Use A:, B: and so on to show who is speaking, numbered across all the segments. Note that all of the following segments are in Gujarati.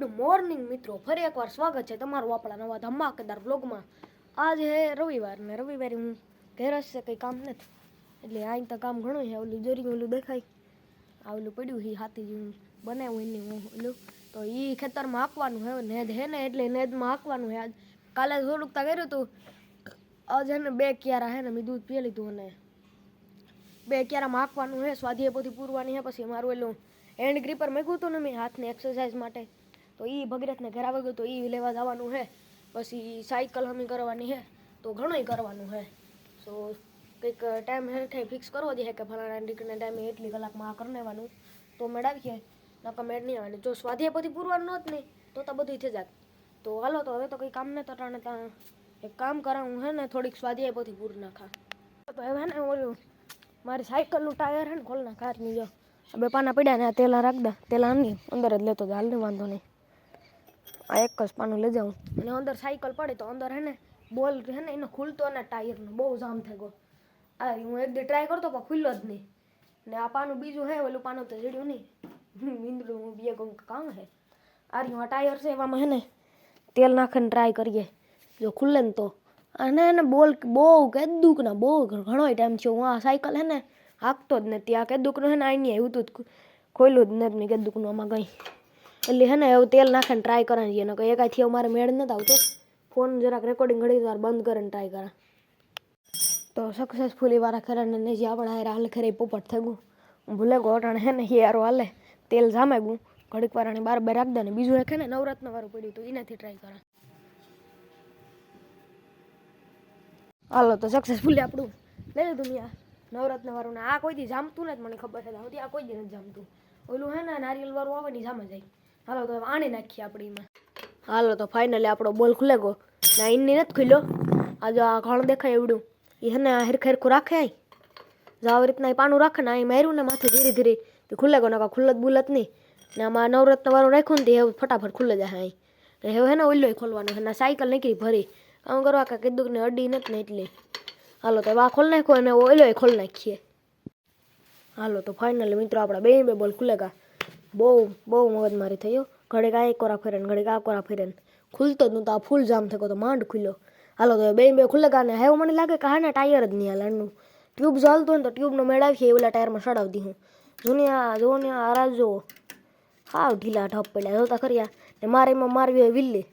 A: ગુડ મોર્નિંગ મિત્રો. ફરી એકવાર સ્વાગત છે તમારું આપણા નવા ધમાકેદાર વ્લોગમાં. આજે હે રવિવાર ને રવિવારે હું ઘેર હશે કંઈ કામ નથી. એટલે અહીં તો કામ ઘણું છે, ઓલું જરી ઓલું દેખાય. આ ઓલું પડ્યું હી હાથી જેવું બનાવ્યું એની હું, ઓલું. તો એ ખેતરમાં હાંકવાનું હે નેદ હે ને, એટલે નેદમાં હાંકવાનું હે આજ કાલે થોડુંક તા કર્યું હતું આજે હે ને બે ક્યારા હે ને, મેં દૂધ પી લીધું અને બે ક્યારામાં હાંકવાનું હે સ્વાધ્યાય પોથી પૂરવાની હે પછી મારું એલું હેન્ડ ગ્રીપર મૂક્યું હતું ને મેં હાથની એક્સરસાઇઝ માટે. તો એ ભગીરથને ઘર આવી ગયો તો એ લેવા જવાનું છે પછી સાયકલ અમે કરવાની હે, તો ઘણોય કરવાનું હે. સો કંઈક ટાઈમ હે કંઈ ફિક્સ કરવો દે કે ફલાણા દીકરીને ટાઈમે એટલી કલાકમાં આ કરી લેવાનું. તો મેળાવીએ, નકર મેળ નહીં આવવાની જો સ્વાધ્યાય પછી પૂરવાનું હોત નહીં તો તો બધું થઈ જાત. તો હાલો, તો હવે તો કંઈ કામ ને તટાણે ત્યાં એક કામ કરાવું હે ને, થોડીક સ્વાધ્યાય પછી પૂર નાખા. તો હવે ને ઓલું, મારી સાયકલનું ટાયર હે ને, ખોલ નાખા જો. બે પાના પડ્યા ને તેલા રાખ દે. તેલા અંદર જ લેતો હાલ ને વાંધો નહીં. આ એક જ પાનું લઈ જાઉં. અને અંદર સાયકલ પડે તો અંદર હે ને બોલ હે ને એનો ખુલતો ને ટાયરનો, બહુ જામ થઈ ગયો આ હું એક દી ટ્રાય કરતો, પણ ખુલ્લો જ નહીં. ને આ પાનું બીજું હે, ઓલું પાનું તો જડ્યું નહીં. મીંદડું હું બે ગમ કામ હે. આ રહ્યું આ ટાયર છે, એવામાં હે ને તેલ નાખીને ટ્રાય કરીએ. જો ખુલ્લે ને તો. અને એને બોલ બહુ કેદુક ના, બહુ ઘણો ટાઈમ થયો. હું આ સાયકલ હે ને હાંકતો જ નથી. આ કેદુકનું હે ને અહીં આવ્યું હતું ખોલ્યું જ નથી કેદુકનું આમાં કંઈ. એટલે હે ને એવું તેલ નાખીને ટ્રાય કરવાની છે. નકર એકાથી મારે મેળ નથી આવતો. ફોન જરાક રેકોર્ડિંગ ઘડી વાર બંધ કરીને ટ્રાય કરા. તો સક્સેસફુલી વાળા ખરે ને જે આપણે હારે હાલ ખરે પોપટ થઈ ગયું. ભૂલે ગયો અટાણે હે ને હિયારો હાલે, તેલ જામે ગું ઘડીક વાળાને બાર બાર રાખ દે ને બીજું એક ને નવરત્ન વાળું પડ્યું તો એનાથી ટ્રાય કરા. હાલો તો સક્સેસફુલી આપણું લઈ લીધું મેં આ નવરત્ન વાળું ને આ કોઈ દી જામતું નથી મને ખબર છે. સુધી આ કોઈ દી નથી જામતું. ઓલું હે ને નારિયેલ વાળું આવે ને જામે જાય. હાલો તો આની નાખીએ આપણે હાલો તો ફાઇનલી આપણો બોલ ખુલે ગયો. ના એની નથી ખુલ્યો. આ આ ઘણ દેખાય એવડું. એ હે ને આ હેરખ હેરખું રાખે આય. જો આવી રીતના એ પાનું રાખે ને અહીં માર્યું ને માથે ધીરે ધીરે. તે ખુલે ગયો નકા ખુલ્લત બુલત નહીં. ને આમાં નવરત્ન વાળું રાખ્યું ને તે એવું ફટાફટ ખુલ્લે જાય અહીં હવે હે ને ખોલવાનું, હે ને સાયકલ નીકળી ભરી. આમ કરવા કે કીધું કે અડી નથી ને એટલે. હાલો તો આ ખોલ નાખ્યો અને ઓઈલો ખોલ નાખીએ. હાલો તો ફાઇનલી મિત્રો, આપણા બે બે બોલ ખુલે ગયા બહુ બહુ મગજમારી થયો ઘડીક આ કોરા ફેરે ઘડીક આ કોરા ફેરે ખુલતો જ નહોતો, આ ફૂલ જામ થયો તો માંડ ખુલ્યો. હાલો તો બે બે ખુલ્લે ગયા ને મને લાગે કે હા ને ટાયર જ નહીં હાલ એનું ટ્યુબ ચાલતું હોય ને તો ટ્યુબનો મેળાવી એવલા ટાયરમાં સડાવી દી હું. જૂની આ જો ને આ રાજ જો હાવ ઢીલા ઢપ પડ્યા. જોતા ખરી ને મારે એમાં મારવી હોય વિલ્લી.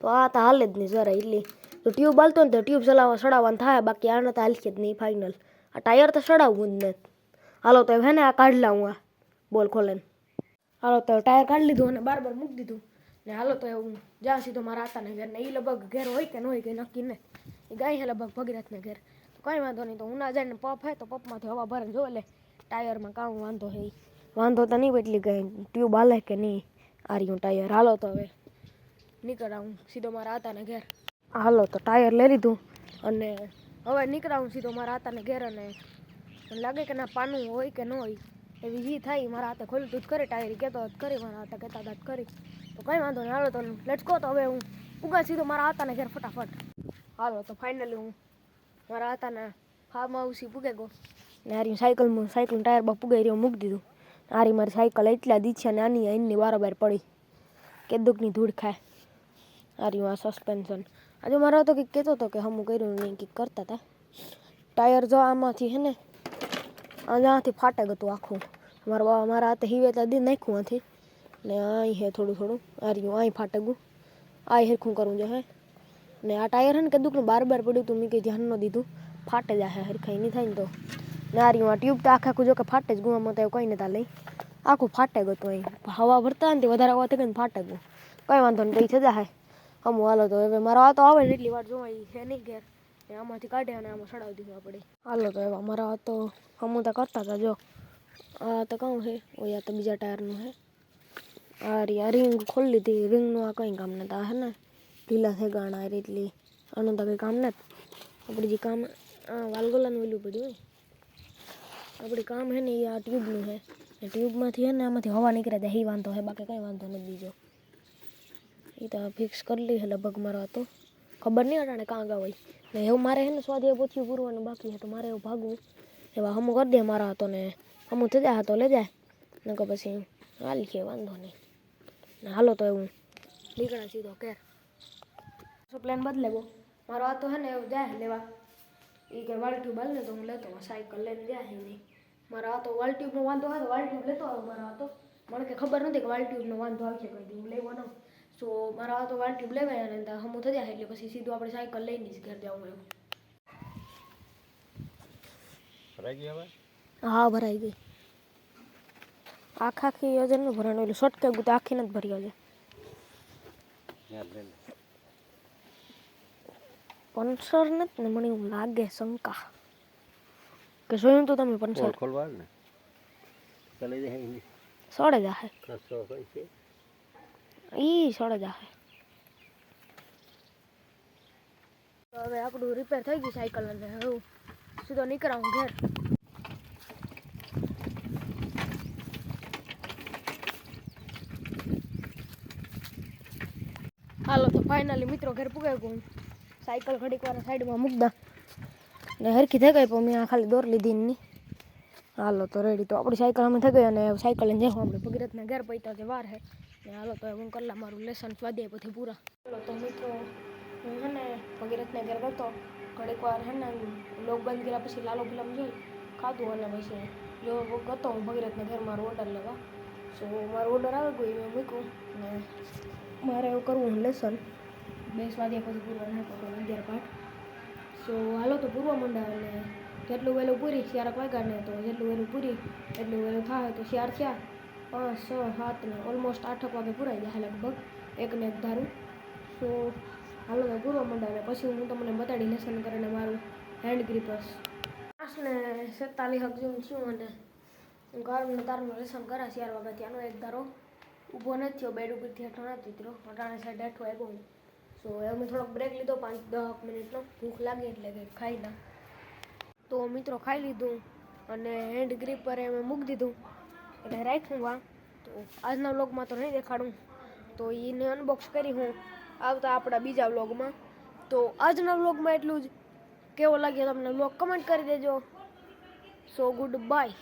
A: તો આ તો હાલે જ નહીં જરા એટલી તો ટ્યુબ હાલતો ને તો ટ્યુબ ચલાવવા સડાવવાનું થાય, બાકી આને તો હાલશે જ નહીં ફાઇનલ આ ટાયર તો સડાવવું જ નથી. હાલો તો હે ને આ કાઢ લાવું આ. બોલ ખોલે હાલો તો ટાયર કાઢી લીધું અને બાર બાર મૂકી દીધું. ને હાલો તો હું જ્યાં સીધો મારા આતાને ઘેર ને એ લગભગ ઘેર હોય કે ન હોય કે નક્કી ને, એ ગાય છે લગભગ ભગીરથને ઘેર. તો કંઈ વાંધો નહીં, તો હું ના જાય ને પપ હોય તો પપમાંથી હવા ભરે જો લે. ટાયરમાં કામ વાંધો હે વાંધો તો નહીં એટલી ગઈ ટ્યુબ હાલે કે નહીં આર્યું ટાયર. હાલો તો હવે નીકળાવું સીધો મારા આતાને ઘેર. હાલો તો ટાયર લઈ લીધું અને હવે નીકળાવું સીધો મારા આતાને ઘેર અને લાગે કે ના પાનું હોય કે ન હોય. એવી જી થાય મારા હાથે ખોલ્યું તું જ કરી, ટાયર કહેતો હતો કરી, મારા હાથે કહેતા હતા જ કરી. તો કંઈ વાંધો નહીં, હાલો તો લટકો તો હવે હું ઉગા સીધો મારા હાથાને ઘેર ફટાફટ. હાલો તો ફાઇનલી હું મારા હાથાને ફાર્મ હાઉસ પૂગે ગયો ને હારી સાયકલમાં સાયકલ ટાયર બા પૂગાઈ રહ્યો, મૂકી દીધું. હારી મારી સાયકલ એટલા દી છે ને આની એની બારોબાર પડી. કે દુઃખની ધૂળ ખાય. હારી આ સસ્પેન્શન આજે મારો તો કંઈક કહેતો હતો કે હમું કર્યું નહીં કંઈક કરતા હતા ટાયર જો આમાંથી હે ને અહીંયાથી ફાટે હતું આખું. મારા બાબા મારા હાથે હિવેતા દી નાખ્યું આથી. ને અહીં હે થોડું થોડું આ રહ્યું અહીં ફાટે ગયું. આ હેરખું કરવું જોઈએ. ને આ ટાયર હે ને કે દુઃખનું બાર બાર પડ્યું તું, મેં કંઈ ધ્યાન ન દીધું. ફાટે જાય હરખાઈ, નહીં થાય ને તો. ને આ રહ્યું આ ટ્યુબ તો આખા આખું જો કે ફાટે જ ગુવામાં તો કંઈ નતા લઈ. આખું ફાટે ગયું અહીં. હવા ભરતા ને તે વધારે હવા થઈ ને ફાટે ગયું. કંઈ વાંધો નહીં, કંઈ થઈ જાય હમ હાલો તો હવે, મારો આ તો આવે ને એટલી વાર જોવાય છે નહીં ઘેર? ને આમાંથી કાઢ્યા અને આમાં ચડાવી દીધું આપણે. હાલો તો એવા મારા તો હમું તો કરતા હતા જો. આ તો કહું છે ઓયા તો બીજા ટાયરનું છે આ રી આ રિંગ ખોલી લીધી રિંગનું આ કંઈ કામ નતા હે ને? ઢીલા છે ગાણા આ રીતલી આનું તો કંઈ કામ નથી આપણે જે કામ આ વાલગોલાનું વેલું પડ્યું હોય. આપણે કામ હે ને એ આ ટ્યુબનું છે એ ટ્યુબમાંથી હે ને આમાંથી હવા નીકળે તો એ વાંધો છે બાકી કંઈ વાંધો નથી બીજો. એ તો ફિક્સ કરી લી લગભગ મારો હતો ખબર નહીં અટાણે કાં ગા હોય. ને એવું મારે હે ને સ્વાધ્યાય પોથીયું પૂરવાનું બાકી હતું મારે એવું ભાગવું. એવા હમું કરી દે મારા હતો ને હમું થઈ જાય તો લઈ જાય. નકર પછી હાલી છે વાંધો નહીં. ને હાલો તો એવું. નીકળે સીધો કેર શું પ્લાન બદલે બહુ મારો આ તો હે ને એવું જાય લેવા. એ કે વાલ ટ્યુબ હાલ ને તો હું લેતો સાયકલ લઈને જાય નહીં. મારા આ તો વાલ ટ્યુબનો વાંધો હોય તો વાલ ટ્યુબ લેતો આવ્યો મારા આ મને કે ખબર નથી કે વાલ ટ્યુબનો વાંધો આવશે કોઈ હું લેવો લેવાનો સો મારા તો વાળ ટ્યુબ લેવાય ગયા હતા હમું થઈ જાય એટલે પછી સીધું આપણે સાયકલ લઈને જ ઘેર જવું એવું
B: ભરાઈ ગઈ હવે?
A: હા ભરાઈ ગઈ. આખા આખી યોજનનું ભરાણું એટલે શોર્ટકે ગુત આખી નથી ભરી
B: છે
A: પંચર નથી ને મને એવું લાગે શંકા. કે જોયું તો તમે પંચર?
B: ખોલવા ને.
A: સડે જાહે. ઈ સડે જાહે તો હવે આપણું રિપેર થઈ ગયું સાયકલ અને હવે સીધો નીકળાવું ઘેર. હાલો તો ફાઇનલી મિત્રો ઘેર પુગાઈ ગયું. સાયકલ ઘડીક વાર સાઈડમાં મૂકદા ને હરખી થઈ ગઈ પણ મેં આ ખાલી દોર લીધી ની હાલો તો રેડી તો આપણી સાયકલ અમે થઈ ગઈ અને સાયકલ લઈને જઈશું આપણે ભગીરથના ઘેર પૈતા જે વાર હે. હાલો તો હું કરલા મારું લેસન સ્વાધ્યાય પછી પૂરા. હાલો તો મિત્રો હું હે ને ભગીરથના ઘેર ગયો ઘડીક વાર હે ને લોક બંધ કર્યા પછી લાલો ગુલામ જોઈ ખાધું અને પછી જો ગતો હું ભગીરથના ઘેર મારો ઓર્ડર લેવા. સો મારો ઓર્ડર આવી ગયો મેં મૂક્યું ને મારે એવું કરવું લેસન બે સ્વાધ્યાય પછી પૂરવા ના અગિયાર પાઠ. સો હાલો તો પૂરવા મંડા અને જેટલું વહેલું પૂરી ચારક વાગ્યા ને તો જેટલું વહેલું પૂરી, એટલું વહેલું થાય તો ચાર ચાર પાંચ, છ, સાત ને ઓલમોસ્ટ આઠક વાગે પૂરાઈ જાય લગભગ. એક ને એક ધારું. સો હાલો મેં પૂરવા માંડા અને પછી હું તમને બતાડી લેસન કરીને મારું હેન્ડ ગ્રીપર્સ પાંચ ને સત્તાલીસ હક જેવું છું અને ઘરનું તારનું લેસન કરા ચાર વાગે ત્યાંનો એક ધારો. ઊભો નથી થયો, બેડ ઉપરથી હેઠો નથી ઉતર્યો. અટાણે સાઈડ હેઠો આવ્યો હું. સો હવે મેં થોડોક બ્રેક લીધો, પાંચ, દસ મિનિટનો. ભૂખ લાગી એટલે કે ખાઈ ના તો મિત્રો ખાઈ લીધું અને હેન્ડ ગ્રીપ પર મેં મૂકી દીધું. એટલે રાખ્યું વા તો આજના વ્લોગમાં તો નહીં દેખાડું. તો એને અનબોક્સ કરી હું. આવતા આપણા બીજા વ્લોગમાં. તો આજના વ્લોગમાં એટલું જ. કેવો લાગ્યો તમને વ્લોગ? કમેન્ટ કરી દેજો. સો ગુડ બાય